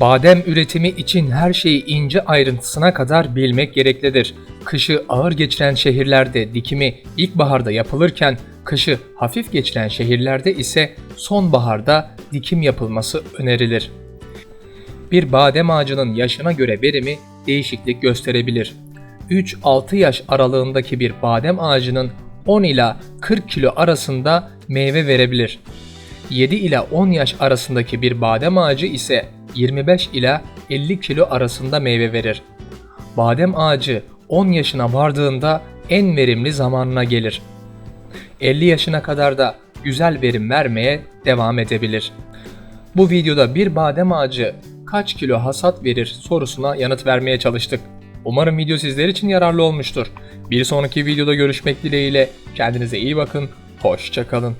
Badem üretimi için her şeyi ince ayrıntısına kadar bilmek gereklidir. Kışı ağır geçiren şehirlerde dikimi ilkbaharda yapılırken kışı hafif geçiren şehirlerde ise sonbaharda dikim yapılması önerilir. Bir badem ağacının yaşına göre verimi değişiklik gösterebilir. 3-6 yaş aralığındaki bir badem ağacının 10 ila 40 kilo arasında meyve verebilir. 7 ila 10 yaş arasındaki bir badem ağacı ise 25 ila 50 kilo arasında meyve verir. Badem ağacı 10 yaşına vardığında en verimli zamanına gelir. 50 yaşına kadar da güzel verim vermeye devam edebilir. Bu videoda bir badem ağacı kaç kilo hasat verir sorusuna yanıt vermeye çalıştık. Umarım video sizler için yararlı olmuştur. Bir sonraki videoda görüşmek dileğiyle kendinize iyi bakın, hoşçakalın.